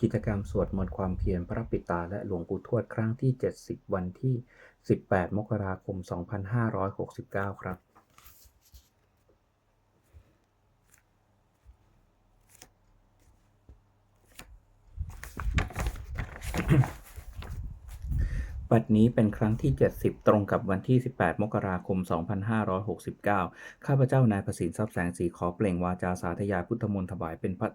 กิจกรรมสวดมนต์ความเพียรพระปิตาและหลวงปู่ทวดครั้งที่ 70 วันที่ 18 มกราคม 2569 ครับ บัดนี้เป็นครั้งที่ 70 ตรงกับวันที่ 18 มกราคม 2569 ข้าพเจ้านายประสิทธิ์ทรัพย์แสงสีขอเปล่งวาจาสาธยายพุทธมนต์ถวายเป็นพระ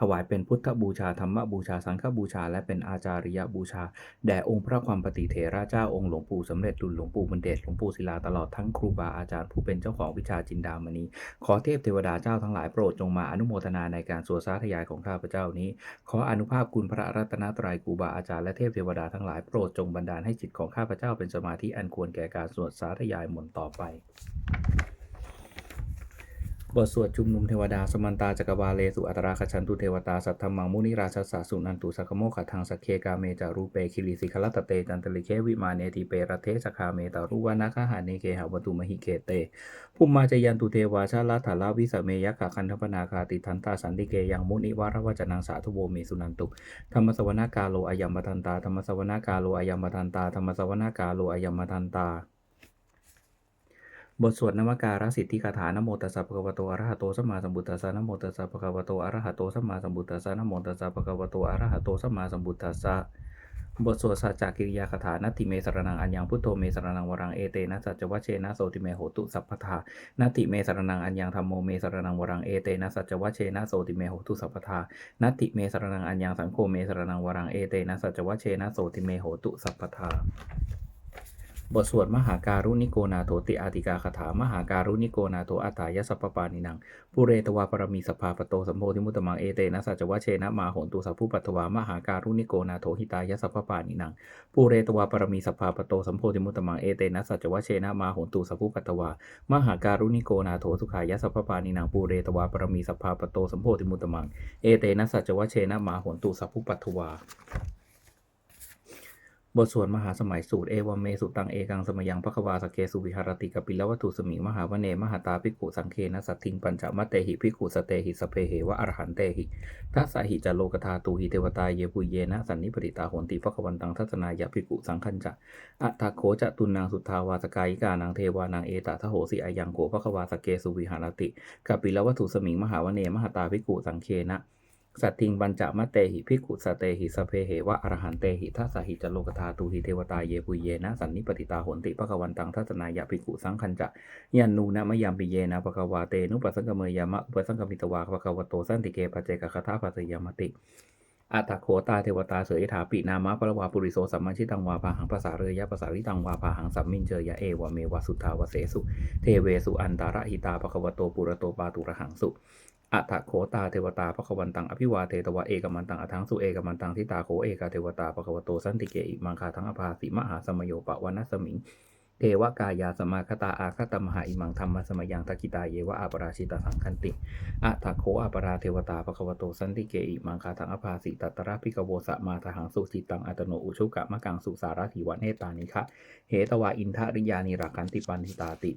ถวายเป็นพุทธบูชาธรรมบูชาสังฆบูชา และเป็นอาจาริยบูชา แด่องค์พระความปฏิเถระเจ้าองค์หลวงปู่สำเร็จดุลหลวงปู่บุญเดชหลวงปู่ศิลาตลอดทั้งครูบาอาจารย์ผู้เป็นเจ้าของวิชาจินดามณี ขอเทพเทวดาเจ้าทั้งหลายโปรดจงมาอนุโมทนาในการสวดสาธยายของข้าพเจ้านี้ ขออนุภาพคุณพระรัตนตรัยครูบาอาจารย์และเทพเทวดาทั้งหลายโปรดจงบันดาลให้จิตของข้าพเจ้าเป็นสมาธิอันควรแก่การสวดสาธยายมนต์ต่อไป บทสวดชุมนุมเทวดาสมันตาจักรวาเลสุอัตราคชันตุเทวตาสัทธมังมุนิราชสาสุนันตุสักโมขทังสักเคกาเมจารูเปคิริสิขลัตเตจันตลิเควิมาเนติเปรเทสคาเมตารุวานาคหาเนเกหาวตุมหิเกเตภูมิมาจยันตุเทวาชาลาถาลาวิสเมยักขคันธปนาคาติทันตาสันติเกยังมุนิวารวจนังสาธุโวเมสุนันตุธรรมสวนากาโลอายัมมทันตาธรรมสวนากาโลอายัมมทันตาธรรมสวนากาโลอายัมมทันตา บทสวดนวการสิทธิคาถานโมตัสสะภะคะวะโตอะระหะโตสัมมาสัมพุทธัสสะนโมตัสสะภะคะวะโตอะระหะโตสัมมาสัมพุทธัสสะนโมตัสสะภะคะวะโตอะระหะโตสัมมาสัมพุทธัสสะบทสวดสัจจกิริยาคาถานัตติเมสรนังอัญญังพุทโธเมสรนังวรังเอเตนะสัจวัชเชนะโสติเมโหตุสัพพทานัตติเมสรนังอัญญังธรรมโมเมสรนังวรังเอเตนะสัจวัชเชนะโสติเมโหตุสัพพทานัตติเมสรนังอัญญังสังโฆเมสรนังวรังเอเตนะสัจวัชเชนะโสติเมโหตุสัพพทา บทสวดมหาการุณิโกนาโถติอาติกาคาถามหาการุณิโกนาโถอัตายสัพพปานินังปุเรตวาปรมีสภาปโตสัมโพธิมุตตมังเอเตนะสัจวะเชนะมาโหนตุสัพพุปัตถวามหาการุณิโกนาโถหิตายสัพพปานินังปุเรตวาปรมีสภาปโตสัมโพธิมุตตมังเอเตนะสัจวะเชนะมาโหนตุสัพพุปัตถวามหาการุณิโกนาโถสุขายสัพพปานินังปุเรตวาปรมีสภาปโตสัมโพธิมุตตมังเอเตนะสัจวะเชนะมาโหนตุสัพพุปัตถวา บทสวดมหาสมัยสูตรเอวเมสุตังเอกังสมยังพระควาสเกสุวิหารติกปิลวัตถุสมิงมหาวเนมหาตาภิกขุสังเคนะสัตทิงปัญจมะเตหิภิกขุสเตหิสเพเหวะอรหันเตหิทัสสหิจโลกธาตูหิเทวตาเยปุเยนะสันนิปติตาโหนติพระควันตังทัศนายะภิกขุสังคัญจะอัตโขจะตุนนางสุทธาวาสกายิกานางเทวานางเอตทโหสิอายังโกพระควาสเกสุวิหารติกปิลวัตถุสมิงมหาวเนมหาตาภิกขุสังเคนะ สัตทิงบัญจมะเตหิภิกขุสเตหิสเพเหวะอรหันเตหิทัสสหิจโลกธาตูหิเทวตาเยปุเยนะสันนิปติตาหนติภควันตังทัศนายะภิกขุสังคัญจะยันนูนะมยามปิเยนะภควาเตนุปัสังกเมยามะอุปสังกมิตวาภควโตสันติเกปเจกคทาปัสยามติอัตโขตาเทวตาเสยถาปินามะปะวาปุริโสสัมมัญชิตังวาพาหังภาษาเรยะภาษาริตังวาพาหังสัมมินเจยะเอวะเมวะสุทธาวเสสุ เทเวสุอันตาระหิตาภควโตปุระโตปาตุระหังสุ อัฏฐโขตาเทวตาภควันตังอภิวาเทตวะเอกมันตังอทังสุเอกมันตังทิตาโขเอกาเทวตาภควโตสันติเกอิมังคาทังอภาสิมหาสมโยปะวันัสมิง เทวกายาสมาคตาอาคตมหาอิมังธรรมสมยังตะกิตาเยวะอาปราชิตาสังคันติอัฏฐโขอาปราเทวตาภควโตสันติเกอิมังคาทังอภาสิตัตตระพิกโวสะมาทหังสุจิตังอัตโนอุชุกะมะกังสุสารถิวะเนตานิคะเหตวาอินทริยานิรักันติปันทิตาติ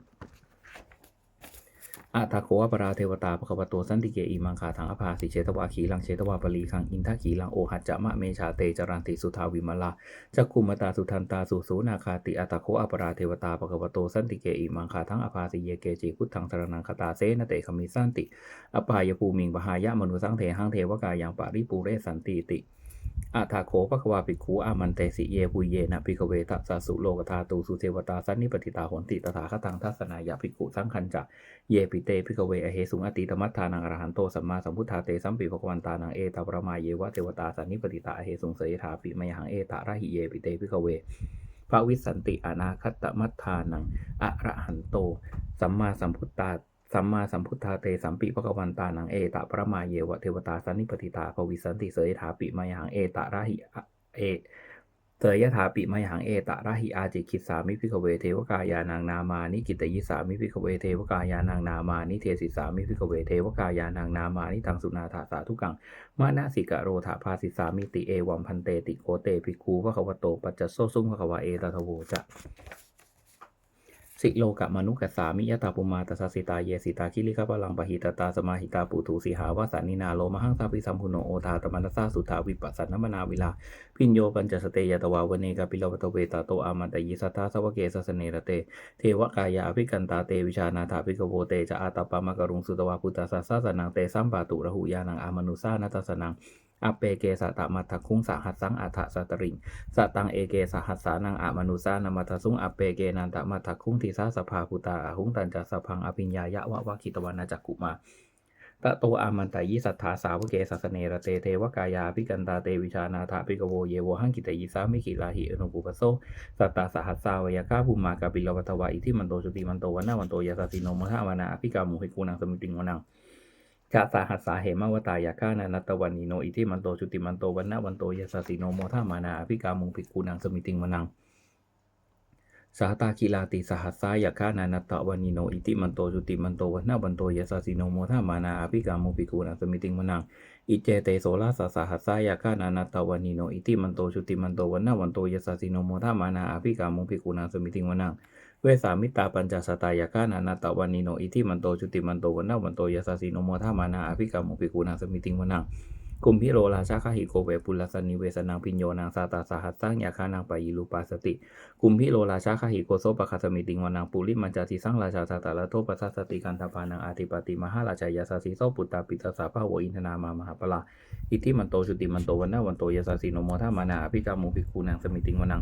อาทาโควปราเทวตาภควโตสันติเกอิมังคาทังอภาสิเชตวาขีลังเชตวาปลีคังอินทขีลังโอหัจจะมะเมชาเตจรันติสุทาวิมลาจักคุมตาสุทันตาสุสูนาคาติอาทาโคอปราเทวตาภควโตสันติเกอิมังคาทังอภาสิเยเกจิพุทธังสรนังคตาเสนเตขมิสันติอปายภูมิงปหายะมนุสังเทหังเทวกายังปาริปูเรสันติติ อาทาโคปะควาปิคูอามันเตสิเยปุเยนะพิกเวทัสสะสุโลกธาตูสุเทวตาสันนิปติตาหนติตถาคตังทัศนายาภิกขุสังคัญจะเยปิเตพิกเวอเหสุงอติตมัตทานังอรหันโตสัมมาสัมพุทธาเตสัมปิภควันตานังเอตาปรมาเยวะเทวตาสันนิปติตาเหสุงเสยถาปิมยังเอตาระหิเยปิเตพิกเวพระวิสันติอนาคตมัตทานังอรหันโต สัมมาสัมพุทธา สัมมาสัมพุทธาเตสัมปิภควันตานังเอตะประมาเยวะเทวตาสันนิปติตาภวิสันติเสยถาปิมายังเอตาระหิเอเตยถาปิมายังเอตะระหิอาจิคิสามิพิกเวเทวกายานางนามานิกิตยิสามิพิกเวเทวกายานางนามานิเทศิสามิพิกเวเทวกายานางนามานิทังสุนาถาสาธุกังมานาสิกะโรธาภาสิสามิติเอวัมพันเตติโคเตภิกขูพระควโตปัจจโซซุงพระควาเอตทโวจะ สิโลกะมนุกัสสามิยตาปุมาตสสสิตาเยสิตาคิริกะปลังปะหิตตาสมาหิตาปุถุสีหาวาสานินาโลมหังสาปิสัมพุโนโอทาตมนัสสาสุทาวิปัสสนมนาวิลา พิญโยปัญจสเตยตวาวเนกาปิลวตเวตาโตอามันตยิสัทธาสวะเกสสเนระเต เทวกายาภิกันตาเตวิชานาถาภิกโวเตจะอาตาปามะกรุงสุตวาพุตตาสสะสนังเตสัมปาตุระหุยานังอามนุสานัตสนัง อเปเกสะตะมัทคุงสหัสสังอัฏฐสัตริงสตังเอเกสหัสสานังอะมนุสานามัทสุงอเปเกนันตะมัทคุงทิสาสภาพุตาอาหุงตันจัสพังอภิญญายะวะวะคิตวานาจักกุมาตะโตอามันตายิสัทธาสาวกเกสัสเนระเตเทวกายาภิกันตาเตวิชานาถาภิกโวเยโวหังกิตยิสามิขิลาหิอนุปุปโสสัตตาสหัสสาวยากาภูมากาปิลวัตวะอิทิมันโตจุติมันโตวันนาวันโตยาสสิโนมทามานาอภิกามุหิกูนังสมิติงวนัง กาสาหัสสาเหมาวตายาคานานัตวันนิโนอิทิมันโตจุติมันโตวันนาวันโตยาสสิโนโมทามานาอภิกามุหิกูนังสมิติงวนังสาตาคิลาติสหัสสายาคานานัตตะวานิโนอิติมันโตจุติมันโตวันนาวันโตยสสิโนโมทามานาอภิกามุปิกูนังสมิติงมนังอิเจเตโสลาสสหัสสายาคานานัตตะวานิโนอิติมันโตจุติมันโตวันนาวันโตยสสิโนโมทามานาอภิกามุปิกูนังสมิติงมนัง เวสามิตาปัญจสตายาคานานัตะวานิโนอิติมันโตจุติมันโตวันนาวันโตยะสาสิโนโมทามานาอภิกามุปิกูนังสมิติงมนังกุมพิโรราชาคหิโกเวปุลลสนิเวสนังพิญโยนางสาตาสหัสสังยาคานังปายิลูปาสติ กุมพิโรราชาคหิโกโซปะคาสมิติงวานังปุริมันจาติสังราชาสาตาละโทปัสสติกันทปานังอาติปติมหาราชายาสาสีโซปุตตาปิตาสาภาโวอินทนามามหาปลาอิทิมันโตชุติมันโตวันนาวันโตยาสาสีโนโมทามานาอภิกามุภิกขุนังสมิติงวนัง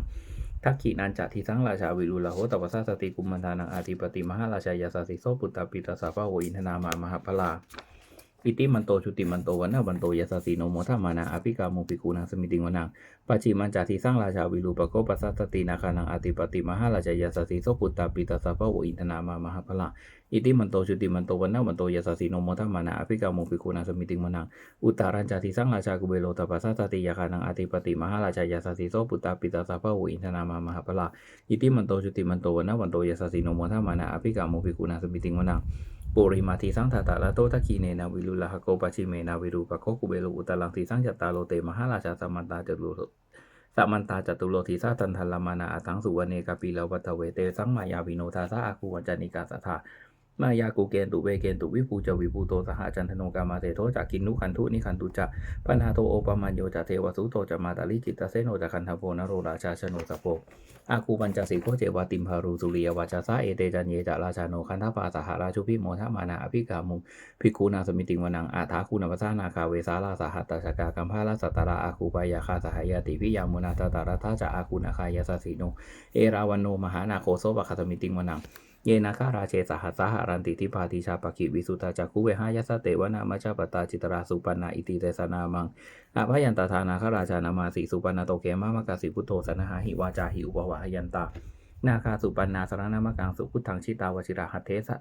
ทักขีนันจะทิสังราชาวิรุลโหตวัสสสติกุมมันทานังอาทิปติมหาราชายาสติโสปุตตาปิตาสาภาโวอินทนามามหาพลาอิติมันโตชุติมันโตวันนาบันโตยาสสีโนโมทามานาอภิกามุปิกูนังสมิติงวนังปัจจิมันจาทิสร้างราชาวิรูปโกปัสสตตตินาคานังอาติปติมหาราชายาสสีโสปุตตาปิตาสาภวอินทนามามหาพลา อิติมันโตชุติมันโตวันนาวันโตยาสสีโนโมทามานาอภิกามุปิกูนังสมิติงวนังอุตารัญจาทิสร้างราชากุเบโลตปัสสัตติยาคานังอาติปติมหาราชายาสสีโสปุตตาปิตาสาภวอินทนามามหาพละอิติมันโตชุติมันโตวันนาวันโตยาสสีโนโมทามานาอภิกามุปิกูนังสมิติงวนังปุริมาทิสังทาตาละโตตะคีเนนาวิลุลาหโกปะชิเมนาวิรูปะโคกุเบโลอุตาลังทิสังจัตตาโลเตมหาราชาสัมมันตาจตุโลสัมมันตาจตุโลทิสาตันทันลามานาอัตังสุวเนกาปีลวัตเวเตสังมายาวิโนทาสาอาคูวัจนิกาสัทธา มายากูเกนตุเวเกนตุวิปูจวิปูโตสหจันทโนกามาเตโทจากกินนุขันทุนิขันตุจะปัญหาโตโอปมัญโยจะเทวสุโตจะมาตาลิจิตเสโนจะคันทโพนโรราชาชโนสโปอาคูปัญจสีโคเจวาติมพารูสุริยวาจาสาเอเตจันเยจะราชาโนคันทปาสหราชุพิโมทมานาอภิกามุภิกขุนาสมิติงวนังอาถาคูนปัสสานาคาเวสาลาสหัตตชกากัมพาลาสตาราอาคูปายาคาสหายาติวิยามุนาตตาราทาจะอาคูนาคายาสสีโนเอราวันโนมหานาโคโซปะคาสมิติงวนัง เยนาคาราเชสหัสสหรันติทิพาติชาปกิวิสุตาจักคุเวหายาสเตวนามัจปตาจิตราสุปนาอิติเตสนามังอาพยันตาธานาคราชานามาสีสุปนาโตเกมามกาสิพุทโธสนหาหิวาจาหิอุปวะหยันตานาคาสุปนาสรณามกังสุพุทธังชิตาวชิระหัตเทสะ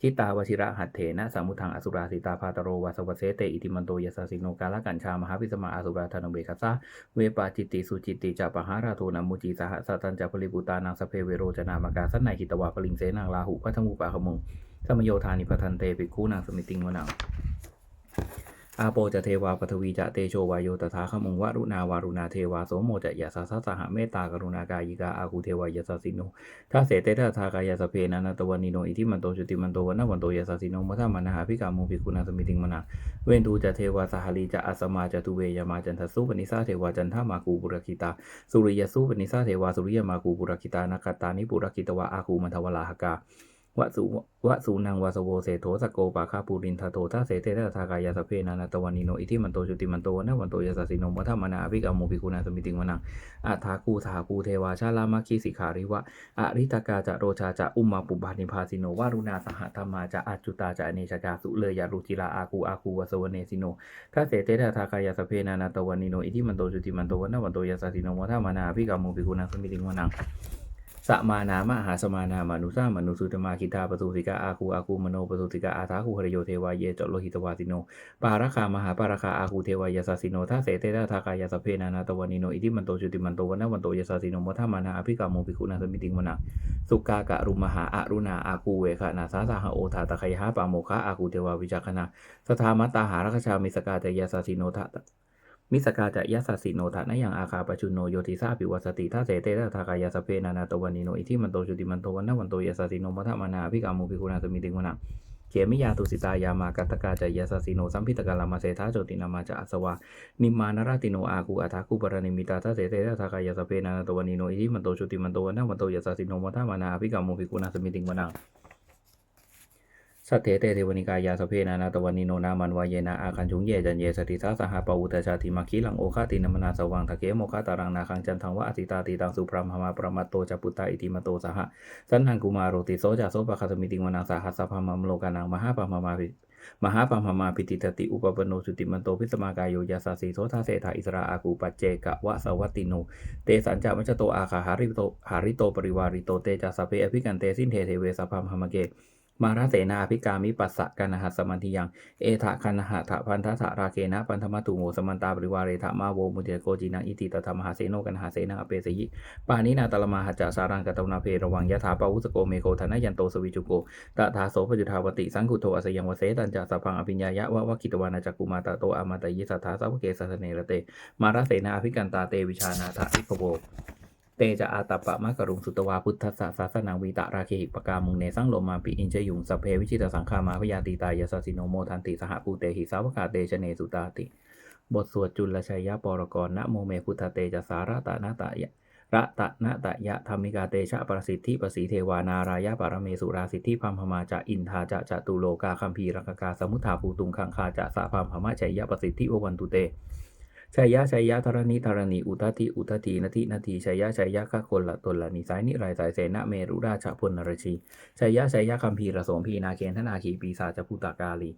ชิตาวชิระหัตเถนะสามุทังอสุราสิตาพาตโรวาสวเสเตอิติมันโตยสสิโนกาลกัญชามหาพิสมาอสุราธนเบคัสสะเวปาจิตติสุจิตติจะปหาราโทนมุจิสหสัตันจะปริบุตานังสเพเวโรจนามกาสันในหิตวาปลิงเสนังลาหุพัทมุปะขมุงสมโยธานิพัทันเตปิคูนางสมิติงวนัง อาโปจะเทวาปทวีจะเตโชวายโยตถาขมุงวรุณาวารุณาเทวาโสโมจะยาสาสสหเมตตากรุณากายิกาอาคูเทวายาสสิโนถ้าเสเตทาทากายาสเพนันตวันนิโนอิทิมันโตจุติมันโตวันนวันโตยาสสิโนมัทมนาหาภิกามุภิกุณาสมิติงมนาเวนตูจะเทวาสหลีจะอัสมาจะตุเวยามาจันทสุปนิสาเทวาจันทามากูบุรคิตาสุริยสุปนิสาเทวาสุริยมากูบุรคิตานาคตานิบุรคิตวะอาคูมันทวลาหกา วะสุวะสุนังวาสโวเสโทสโกปาคาปูรินทาโตทัเสเทะทากายาสเพนานาตวันิโนอิทิมันโตจุติมันโตวันนวันโตยาสสิโนมัทมนาอภิกามุภิกุณาสมิติงวนังอาทาคูทาคูเทวาชาลามาคีสิขาริวะอริตากาจะโรชาจะอุมมาปุบานิพาสิโนวารุณาสหธรรมาจะอัจจุตาจะอเนชกาสุเลยารุจิลาอาคูอาคูวสวเนสิโนทัเสเทะทากายาสเพนานาตวันิโนอิทิมันโตจุติมันโตวันนวันโตยาสสิโนมัทมนาอภิกามุภิกุณาสมิติงวนัง สมานามหาสมานามานุสามนุสุตมาคิตาปตุสิกาอาคูอาคูมโนปตุสิกาอาทาคูหรโยเทวายเยจโลหิตวาสิโน ปาราคามหาปาราคาอาคูเทวายาสสิโนทัสเสเตทะทากายาสเพนานาตวันนิโนอิทิมันโตจุติมันโตวันนวันโตยาสสิโนมัทมานาอภิกาโมภิกุณาสมิติงวนาสุกากะรุมหาอารุณาอาคูเวคะนาสาสาหโอทาตะไคหาปาโมคะอาคูเทวาวิจักขณาสทามัตตาหารัคชามิสกาเตยาสสิโนทะ มิสกาจะยัสสิโนทะนะยังอาคาปชุนโนโยติสาปิวัสติทาเสเตทะทากายาสเพนานาตวันนิโนอิทิมันโตชุติมันโตวันนวันโตยัสสิโนมัทมานาภิกามุภิกุณาสมิติกุณาเขมิยาตุสิตายามากัตกาจะยัสสิโนสัมพิตกาลามาเสทาโจตินามาจะอัสวานิมานราติโนอาคูอัทาคูปรณิมิตาทาเสเตทะทากายาสเพนานาตวันนิโนอิทิมันโตชุติมันโตวันนวันโตยัสสิโนมัทมานาภิกามุภิกุณาสมิติกุณา สัตเถเตเทวนิกายาสเพนานาตวันนิโนนามันวายเยนาอาคันชุงเยจันเยสติสาสหปวุตชาติมาคีลังโอคาตินมนาสวังทะเกโมคาตารังนาคังจันทังวะอติตาติตังสุพรมหมาประมาโตจปุตตาอิติมโตสหสันหังกุมารโรติโสจาโสปะคาสมิติวนังสหัสสะพามมโลกานังมหาปะมามาภิมหาปะมามาปิติตติอุปปโนสุติมันโตพิสมากายโยยาสาสีโสทาเสธาอิสราอากูปัจเจกะวะสวัตติโน เตสัญจามัจโตอาคาหาริโตหาริโตปริวาริโตเตจาสเพอภิกันเตสินเทเทเวสพามหมเก มาราเสนาภิกามิปัสสะกันหัสมันทิยัง เอถะคันหะถะพันธะถะราเคนะปันธมัตุโมสมันตาปริวาเรถะมาโวมุเตโกจินังอิติตถมหาเสโนกันหาเสนังอเปสยิปานินาตลมาหัจจาสารังกตวนาเพระวังยะถาปะวุสโกเมโกธนยันโตสวิจุโกตถาโสปจุทาวติสังคุโตอสยังวเสตันจะสัพพังอภิญญายะวะวะกิตวานาจักกุมาตะโตอามาตยิสัทธาสาวเกสัสเนระเต มาราเสนาภิกันตาเตวิชานาถะอิปโว เตจะอาตปปะมะกรุงสุตวาพุทธสสะสาสนังวีตะราเคหิปกามุงเนสังโลมาปิอินเจยุงสเพวิชิตสังฆามาพยาติตายสสสิโนโมทันติสหภูเตหิสาวกาเตชเนสุตาติ บทสวดจุลชัยยะปรกรณโมเมพุทธเตจะสาระตะนาตะยะระตะนะตะยะธรรมิกาเตชะประสิทธิประสีเทวานารายะปรเมสุราสิทธิพัมพมาจะอินทาจะจะตุโลกาคัมภีรักกาสมุทธาภูตุงคังคาจะสะพัมพมะชัยยะประสิทธิววันตุเต ชัยยะชัยยะธรณีธรณีอุทติอุทตินาทินาทีชัยยะชัยยะฆะคนละตนละนิสายนิไรสายเสนาเมรุราชพลนรชีชัยยะชัยยะคัมภีรโสมพีนาเคนธนาคีปีศาจพุตากาลี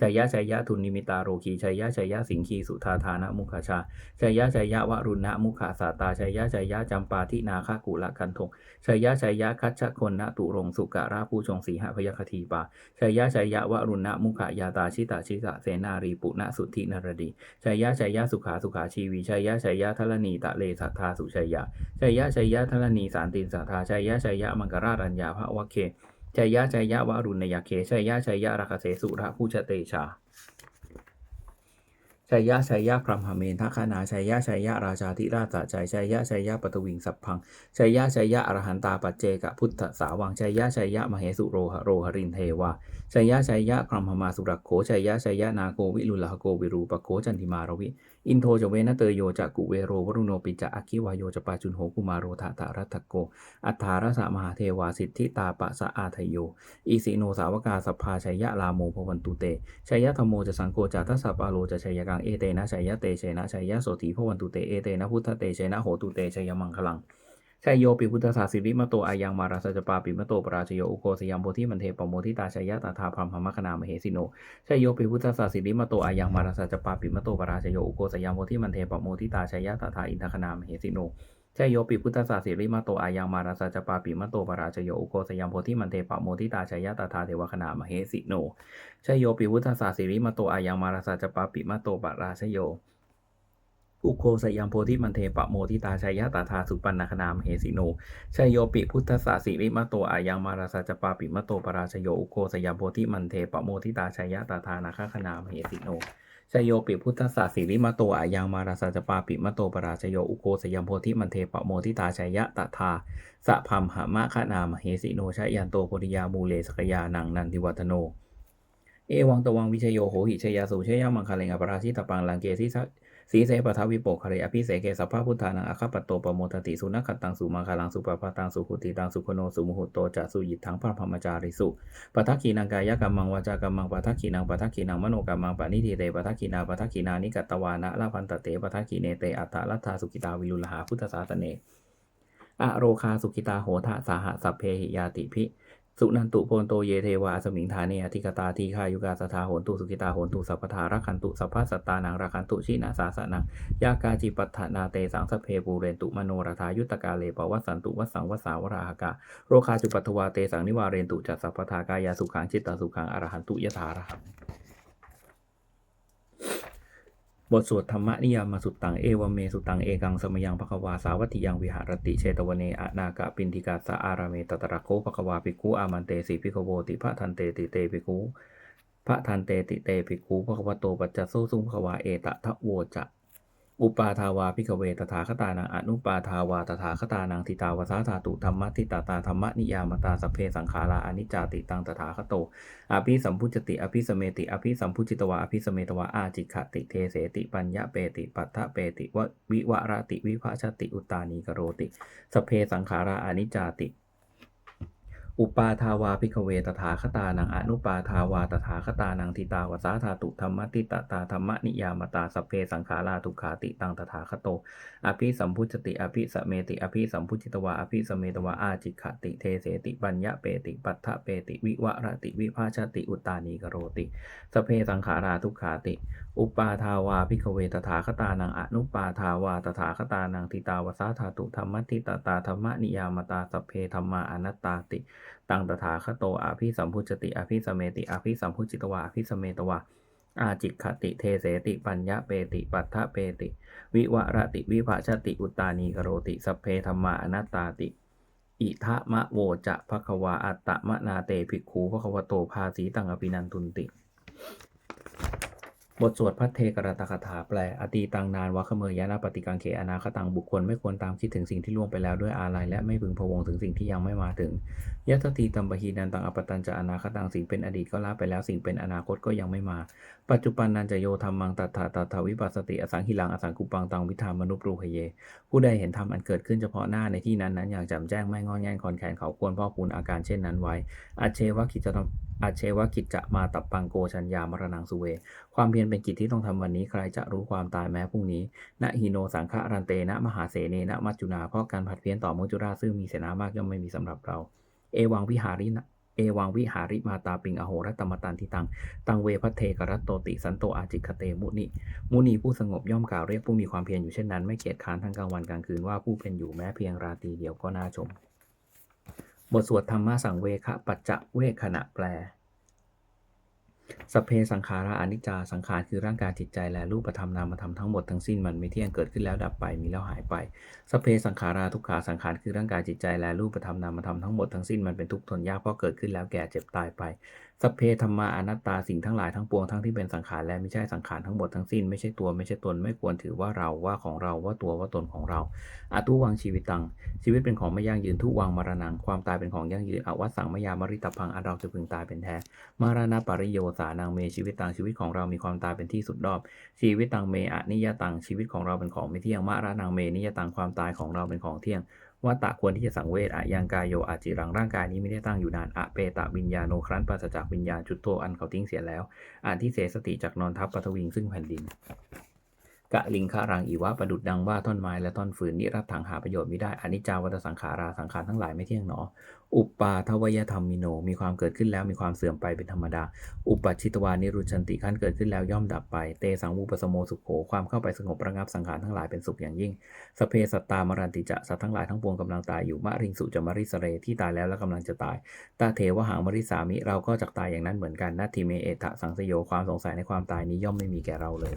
ชัยยะชัยยะทุนนิมิตาโรคีชัยยะชัยยะสิงคีสุธาธานะมุขชาชัยยะชัยยะวรุณะมุขาสาตาชัยยะชัยยะจำปาทินาคากุละกันทงชัยยะชัยยะคัจฉคนนะตุรงสุกะราผู้ชงสีหพยคทีปาชัยยะชัยยะวรุณะมุขายาตาชิตาชิตะเสนารีปุณสุทธินรดีชัยยะชัยยะสุขาสุขาชีวีชัยยะชัยยะทลนีตะเลสัทธาสุชัยยะชัยยะชัยยะทลนีสารตินสัทธาชัยยะชัยยะมังกรารัญญาภวะเค ชัยยะชัยยะวารุณยาเคชัยยะชัยยะราคเสสุระผู้ชเตชาชัยยะชัยยะพรหมหเมนทัคนาชัยยะชัยยะราชาธิราชสะใจชัยยะชัยยะปตวิงสัพพังชัยยะชัยยะอรหันตาปัจเจกพุทธสาวังชัยยะชัยยะมเหสุโรหโรหรินเทวาชัยยะชัยยะพรหมหมาสุรโขชัยยะชัยยะนาโกวิลุลหโกวิรูปโขจันติมารวิ อินโทจเวนเตยโยจะกุเวโรวรุโนปิจะอคิวายโยจะปาจุนโหกุมาโรทะตะรัตโก อัฏฐารสะมหาเทวาสิทธิตาปะสะอาทโย อิสิโนสาวกาสภาชัยยะลาโมพวันตุเตชัยยะธโมจะสังโกจะทัสสะปาโลจะชัยยกังเอเตนะชัยยะเตชัยนะชัยยะโสตีพวันตุเตเอเตนะพุทธเตชัยนะโหตุเตชัยยมังคลัง ชัยโยปิพุทธศาสิริมโตอายังมาราสจปาปิมโตปราชโยอุโกสยามโพธิมันเทปโมทิตาชัยยะตถาพรมหมคณามเหสิโนชัยโยปิพุทธศาสิริมโตอายังมาราสจปาปิมโตปราชโยอุโกสยามโพธิมันเทปโมทิตาชัยยะตถาอินทคณามเหสิโนชัยโยปิพุทธศาสิริมโตอายังมาราสจปาปิมโตปราชโยอุโกสยามโพธิมันเทปโมทิตาชัยยะตถาเทวคณามเหสิโนชัยโยปิพุทธศาสิริมโตอายังมาราสจปาปิมโตปราชโย อุโคสยามโพธิมันเทปะโมทิตาชัยยะตาทาสุปันนาคนามเหสิโนชัยโยปิพุทธสาสิริมโตอายังมาราสจปาปิมโตปราชโยอุโคสยามโพธิมันเทปะโมทิตาชัยยะตาทานาคคณามเหสิโนชัยโยปิพุทธสาสิริมโตอายังมาราสจปาปิมโตปราชโยอุโคสยามโพธิมันเทปะโมทิตาชัยยะตาทาสะพัมหามะคณามเหสิโนชัยยันโตโพธิยามูเลสกยานังนันทิวัฒโน เอวังตวังวิชโยโหหิชยาสุชยามังคเลงอปราชิตปังลังเกสิ สะสีเสปทวิโปคเรอภิเสเกสัพพะพุทธานังอาคาปโตปโมทติสุนัขตังสุมังคลังสุปปะตังสุขุติตังสุขโนสุมุหุโตจะสุยิทังพระพรมจาริสุปทักขีนังกายกรรมังวาจากรรมังปทักขีนังปทักขีนังมโนกรรมังปณิทิเตปทักขีนาปทักขีนานิกัตวานะลาพันตเตปทักขีเนเตอัตตะลัทธาสุกิตาวิลุลหาพุทธศาสเนอโรคาสุกิตาโหทะสาหะสัพเพหิยาติพิ สุนันตุโพนโตเยเทวาสมิงฐาเนอธิกตาทีคายุกาสทาโหนตุสุกิตาโหนตุสัพพทารักขันตุสัพพสัตตานังรักขันตุชินาสาสนังยากาจิปัฏฐานาเตสังสเพปูเรนตุมโนรธายุตกาเลปวัสสันตุวัสสังวสาวราหกาโรคาจุปัตวาเตสังนิวาเรนตุจัตสัพพทากายาสุขังจิตตสุขังอรหันตุยถาระหัง บทสวดธรรมนิยามาสุตตังเอวเมสุตังเอกังสมยังภควาสาวัติยังวิหารติเชตวเนอนากะปินทิกาสะอารามเมตตระโคภควาปิกุอามันเตสีพิกโวติพระทันเตติเตปิกุพระทันเตติเตปิกุภควโตปัจจโสสุภควาเอตะทะโวจะ อุปาทาวาพิกเวตถาคตานังอนุปาทาวาตถาคตานังทิตาวสาธาตุธรรมทิตาตาธรรมนิยามตาสเพสังขาราอนิจจติตังตถาคโตอภิสัมพุจติอภิสเมติอภิสัมพุจิตวาอภิสเมตวาอาจิขติเทเสติปัญญาเปติปัฏฐเปติววิวรติวิภาชติอุตานีกโรติสเพสังขาราอนิจจติ อุปาทาวาพิกเวตถาคตานังอนุปาทาวาตถาคตานังทิตาวสาธาตุธรรมติตตาธรรมนิยามตาสพเพสังขาราทุกขาติตังตถาคโตอภิสัมพุจติ อภิสเมติ อภิสัมพุจิตวา อภิสเมตวา อาจิขติ เทเสติปัญญาเปติ ปัฏฐเปติ วิวรติ วิภาชติ อุตานีกโรติ สเพสังขาราทุกขาติ อุปาทาวาพิกเวตถาคตานังอนุปาทาวาตถาคตานังทิตาวสาธาตุธรรมติตตาธรรมนิยามตาสเพธรรมาอนัตตาติ ตังตถาคโต อภิสัมพุจติ อภิสเมติ อภิสัมพุจิตวา อภิสเมตวา อาจิขติเทเสติปัญญาเปติปัฏฐเปติ วิวรติวิภาชติอุตานีกโรติสเพธรรมาอนัตตาติ อิทะมะโวจะภควาอัตตมะนาเตภิกขูภควโตภาสีตังอภินันตุนติ บทสวดพัทเทกรตคาถาแปลอตีตังนานวะขเมยยะนาปฏิกังเขอนาคตังบุคคลไม่ควรตามคิดถึงสิ่งที่ล่วงไปแล้วด้วยอาลัยและไม่พึงพะวงถึงสิ่งที่ยังไม่มาถึงยะตตีตัมปะฮีนันตังอปตันจะอนาคตังสิ่งเป็นอดีตก็ละไปแล้วสิ่งเป็นอนาคตก็ยังไม่มา ปัจจุบันนันจะโยธรรมังตัทธาตัทธวิปัสสติอสังหิลังอสังกุปังตังวิธามนุปรูหเย ผู้ใดเห็นธรรมอันเกิดขึ้นเฉพาะหน้าในที่นั้นนั้นอย่างแจ่มแจ้งไม่งอนแงนคอนแขนเขาควรพ่อคูณอาการเช่นนั้นไว้อาเชวะกิจจะอาเชวะกิจจะมาตับปังโกชัญญามรณังสุเว ความเพียรเป็นกิจที่ต้องทำวันนี้ใครจะรู้ความตายแม้พรุ่งนี้ณหิโนสังฆรันเตนะมหาเสเนนะมัจจุนาเพราะการผัดเพี้ยนต่อมุจุราซึ่งมีเสนามากย่อมไม่มีสำหรับเรา เอวังวิหารินะเอวังวิหาริมาตาปิงอโหรัตมตันทิตัง ตังเวพัเทกรัตโตติสันโตอาจิคเตมุนิ มุนีผู้สงบย่อมกล่าวเรียกผู้มีความเพียรอยู่เช่นนั้น ไม่เกียจค้านทั้งกลางวันกลางคืนว่าผู้เป็นอยู่แม้เพียงราตรีเดียวก็น่าชม บทสวดธรรมะสังเวคะปัจจะเวขณะแปล สพเพสังขาราอนิจจาสังขารคือร่างกายจิตใจและรูปธรรมนามธรรมทั้งหมดทั้งสิ้นมันไม่เที่ยงเกิดขึ้นแล้วดับไปมีแล้วหายไปสพเพสังขาราทุกขาสังขารคือร่างกายจิตใจและรูปธรรมนามธรรมทั้งหมดทั้งสิ้นมันเป็นทุกข์ทนยากเพราะเกิดขึ้นแล้วแก่เจ็บตายไป สพเพธรรมาอนัตตาสิ่งทั้งหลายทั้งปวงทั้งที่เป็นสังขารและไม่ใช่สังขารทั้งหมดทั้งสิ้นไม่ใช่ตัวไม่ใช่ตนไม่ควรถือว่าเราว่าของเราว่าตัวว่าตนของเราอาทุวังชีวิตตัง ชีวิตเป็นของไม่ยั่งยืนทุวังมรณังความตายเป็นของยั่งยืนอวัสังมยามริตพังอันเราจะพึงตายเป็นแท้มารณะปริโยสานังเมชีวิตตังชีวิตของเรามีความตายเป็นที่สุดรอบ ชีวิตตังเมอนิยตังชีวิตของเราเป็นของไม่เที่ยงมารณังเมนิยตังความตายของเราเป็นของเที่ยง ว่าตะควรที่จะสังเวชอะยังกายโยอาจิรังร่างกายนี้ไม่ได้ตั้งอยู่นานอะเปตะวิญญาโนครั้นปราศจากวิญญาณจุดโตอันเขาทิ้งเสียแล้วอานที่เสสติจากนอนทับปฐวิงซึ่งแผ่นดิน กะลิงคารังอีวะประดุดดังว่าท่อนไม้และท่อนฟืนนิรับถังหาประโยชน์ไม่ได้อนิจจาวัตสังขาราสังขารทั้งหลายไม่เที่ยงหนอ อุปปาทวยธรรมมิโน มีความเกิดขึ้นแล้วมีความเสื่อมไปเป็นธรรมดา อุปัชชิตวานิรุชันติขั้นเกิดขึ้นแล้วย่อมดับไป เตสังวูปสโมสุขโข ความเข้าไปสงบระงับสังขารทั้งหลายเป็นสุขอย่างยิ่ง สเพสัตตามรันติจะสัตว์ทั้งหลายทั้งปวงกำลังตายอยู่มะริงสุจมริสเรที่ตายแล้วและกำลังจะตาย ตาเทวหางมริสามิเราก็จะตายอย่างนั้นเหมือนกันนัตถิเมเอตะสังสโยความสงสัยในความตายนี้ย่อมไม่มีแก่เราเลย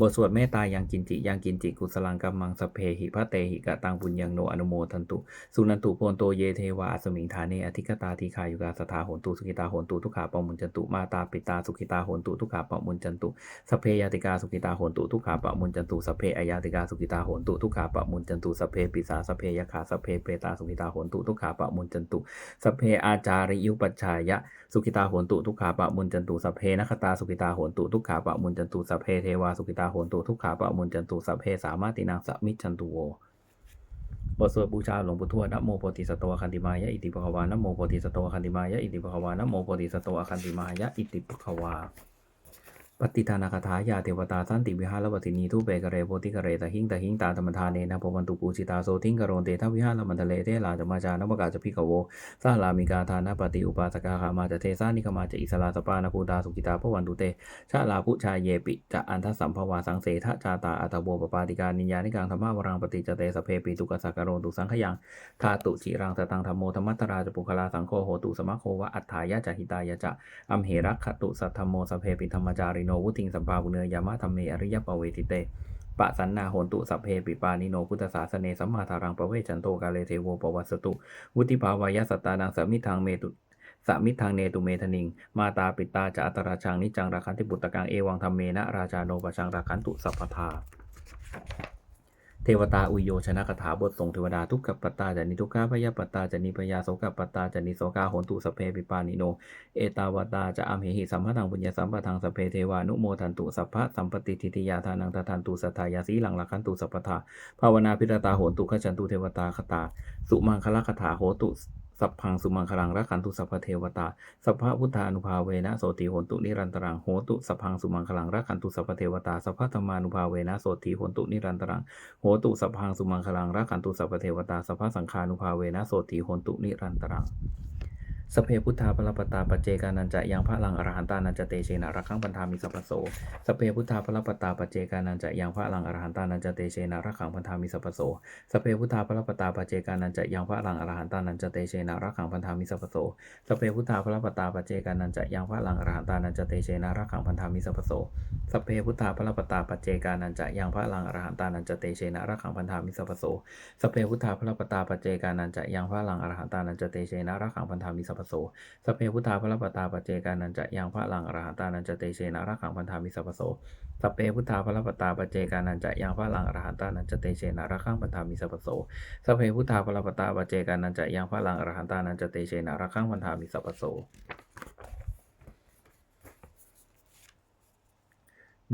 บทสวดเมตตายังกินจิยังกินจิกุสลังกัมมังสเพหิพระเตหิกะตังปุญญังโนอนุโมทันตุ สุนันตุโพนโตเยเทวาอสมิงฐานเนอธิกตาทีคายุกาสถาโหนตุสุขิตาโหนตุทุกขาปมุญจันตุมาตาปิตาสุขิตาโหนตุทุกขาปมุญจันตุสเพยาติกาสุขิตาโหนตุทุกขาปมุญจันตุสเพอายาติกาสุขิตาโหนตุทุกขาปมุญจันตุสเพปิสาสเพยคาสเพเปตาสุขิตาโหนตุทุกขาปมุญจันตุสเพอาจาริยุปัชชายะสุขิตาโหนตุทุกขาปะมุนจันตุสัพเพนคตาสุขิตาโหนตุทุกขาปมุนจันตุสเพเทวาสุขิตาโหนตุทุกขาปะมุนจันตุสัพเพสามารถตินางสมิจจันตุโวบทสวดบูชาหลวงปู่ทวดนโมโพธิสัตวคันติมายะอิติปะวานะโมโพธิสัตวคันติมายะอิติปะวานะโมโพธิสัตวคันติมายะอิติปะคะวา ปฏิทานาคาถายาเทวตาสันติวิหารวัตินีทุเปกเรโพธิกเรตหิงตหิงตาธรรมทานเนนะปวันตุปูชิตาโสทิงกโรนเตทวิหารมันทะเลเทลาจมาจานวกาจพิกโวสาลามิกาทานาปฏิอุปาสกาขามาจะเทสานิกมาจะอิสลาสปานาภูตาสุกิตาพวันตุเตชาลาภุชายเยปิจะอันทสัมภวาสังเสทะจาตาอัตโบปปาติการนิยานิกังธรรมวรังปฏิจเตสเพปิตุกสักกะโรนตุสังขยังทาตุจิรังตตังธรรมโมธรรมัตราจปุคลาสังโฆโหตุสมะโควะอัฏฐายะจหิตายะจะอัมเหรักขตุสัทธโมสเพปิธรรมจาริโนวุติงสัมภาวุเนยามะธรรมเมอริยปเวติเตปะสันนาโหนตุสัพเพปิปานิโนพุทธศาสเนสัมมาทารังปะเวชันโตกาเลเทโวปวัสสตุ วุติภาวายสตานังสมิทังเมตุสมิทางเนตุเมธนิง มาตาปิตาจะอัตราชังนิจังราคันติบุตตะกังเอวังธรรมเมนะราชาโนปชังราคันตุสัพพทา เทวตาอุโยชนะคาถาบทส่งเทวดาทุกขปัตาจันิทุกขาพยาปตาจันิพยาโสกปตาจันิโสกาโหนตุสเพปิปานิโน เอตาวตาจะอัมเหหิสัมภทังปุญญสัมปทังสเพเทวานุโมทันตุสัพพะสัมปติทิติยาทานังตทันตุสัทธายาสีหลังหลักขันตุสัพพทาภาวนาพิรตาโหนตุขจันตุเทวตาคตาสุมังคละคถาโหตุ สัพพังสุมังคลังรักขันตุสัพพเทวตา สัพพะพุทธานุภาเวนะโสติโหนตุนิรันตรังโหตุสัพพังสุมังคลังรักขันตุสัพพเทวตา สัพพะธรรมานุภาเวนะโสติโหนตุนิรันตรังโหตุสัพพังสุมังคลังรักขันตุสัพพเทวตา สัพพะสังฆานุภาเวนะโสติโหนตุนิรันตรัง สเพพุทธาปรปตาปเจกานันจะยังพระลังอรหันตานันจะเตเชนะรักขังปันธามิสัพโสสเพพุทธาปรปตาปเจกานันจะยังพระลังอรหันตานันจะเตเชนะรักขังปันธามิสัพโสสเพพุทธาปรปตาปเจกานันจะยังพระลังอรหันตานันจะเตเชนะรักขังปันธามิสัพโสสเพพุทธาปรปตาปเจกานันจะยังพระลังอรหันตานันจะเตเชนะรักขังปันธามิสัพโสสเพพุทธาพระปตาปเจกานันจะยังพระลังอรหันตานันจะเตเชนะรักขังพันธามิสัพโสสเพพุทธาพระปตาปเจกานันจะยังพระลังอรหันตานันจะเตเชนะรักขังพันธามิสัพปโสสเพพุทธาพระปตาปเจกานันจะยังพระลังอรหันตานันจะเตเชนะรักขังพันธามิสัพโสสเพพุทธาพระปตาปเจกานันจะยังพระลังอรหันตานันจะเตเชนะรักขังพันธามิสัพโสสเพพุทธาพระปตาปเจกานันจะยังพระลังอรหันตานันจะเตเชนะรักขังพันธามิสัพพโส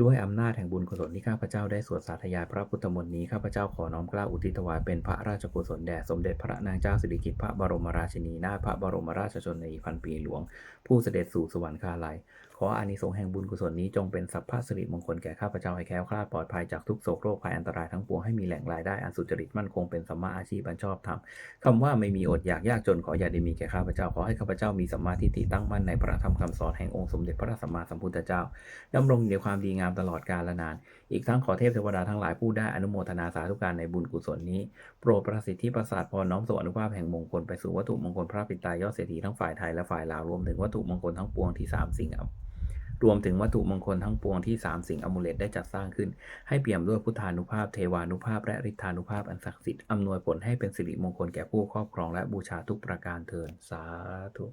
ด้วยอำนาจแห่งบุญกุศลที่ข้าพเจ้าได้สวดสาธยายพระพุทธมนต์นี้ข้าพเจ้าขอน้อมกล้าอุทิศถวายเป็นพระราชกุศลแด่สมเด็จพระนางเจ้าสิริกิติ์พระบรมราชินีนาถพระบรมราชชนนีพันปีหลวง ผู้เสด็จสู่สวรรคาลัย ขออานิสงส์แห่งบุญกุศลนี้จงเป็นสัพพะสิริมงคลแก่ข้าพเจ้าให้แคล้วคลาดปลอดภัยจากทุกโศกโรคภัยอันตรายทั้งปวงให้มีแหล่งรายได้อันสุจริตมั่นคงเป็นสัมมาอาชีพอันชอบธรรมคำว่าไม่มีอดอยากยากจนขออย่าได้มีแก่ข้าพเจ้าขอให้ข้าพเจ้ามีสัมมาทิฏฐิตั้งมั่นในพระธรรมคำสอนแห่งองค์สมเด็จพระสัมมาสัมพุทธเจ้าดำรงในความดีงามตลอดกาลนาน อีกทั้งขอเทพเทวดาทั้งหลายผู้ได้อนุโมทนาสาธุการในบุญกุศลนี้ โปรดประสิทธิประสาทพรน้อมส่งอนุภาพแห่งมงคลไปสู่วัตถุมงคลพระปิตายอดเศรษฐีทั้งฝ่ายไทยและฝ่ายลาวรวมถึงวัตถุมงคลทั้งปวงที่สามสิ่งครับ รวมถึงวัตถุมงคลทั้งปวงที่สามสิ่งอมูเลตได้จัดสร้างขึ้น ให้เปี่ยมด้วยพุทธานุภาพ เทวานุภาพ และฤทธานุภาพอันศักดิ์สิทธิ์อำนวยผลให้เป็นสิริมงคลแก่ผู้ครอบครองและบูชาทุกประการเทินสาธุ